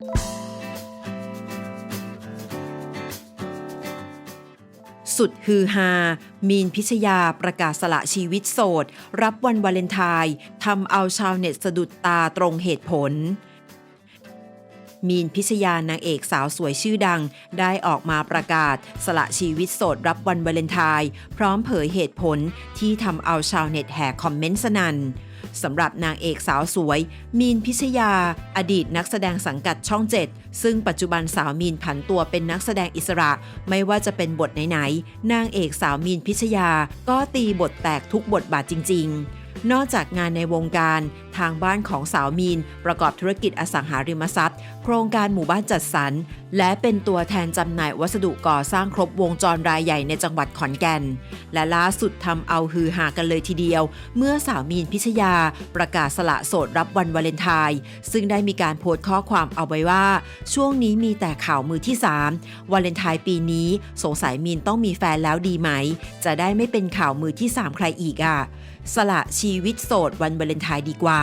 สุดฮือฮา มีนพิชยาประกาศสละชีวิตโสด รับวันวาเลนไทน์ทำเอาชาวเน็ตสะดุดตาตรงเหตุผล มีนพิชยานางเอกสาวสวยชื่อดัง ได้ออกมาประกาศสละชีวิตโสดรับวันวาเลนไทน์พร้อมเผยเหตุผลที่ทำเอาชาวเน็ตแห่คอมเมนต์สนัน่น สำหรับนางเอกสาวสวย มีนพิชยา อดีตนักแสดงสังกัดช่อง 7 ซึ่งปัจจุบันสาวมีนผันตัวเป็นนักแสดงอิสระ ไม่ว่าจะเป็นบทไหนๆนางเอกสาวมีนพิชยา ก็ตีบทแตกทุกบทบาทจริง ๆ นอกจากงานในวงการทางบ้านของสาวมีน ประกอบธุรกิจอสังหาริมทรัพย์ โครงการหมู่บ้านจัดสรร และเป็นตัวแทนจำหน่ายวัสดุก่อสร้างครบวงจรรายใหญ่ในจังหวัดขอนแก่น และล่าสุดทำเอาฮือฮากันเลยทีเดียว เมื่อสาวมีนพิชยา ประกาศสละโสดรับวันวาเลนไทน์ซึ่งได้มีการโพสต์ข้อความเอาไว้ว่า ช่วงนี้มีแต่ข่าวมือที่ 3วาเลนไทน์ปีนี้ สงสัยมีนต้องมีแฟนแล้วดีไหม จะได้ไม่เป็นข่าวมือที่ 3 ใครอีกอะสละชีชีวิตโสดวันวาเลนไทน์ดีกว่า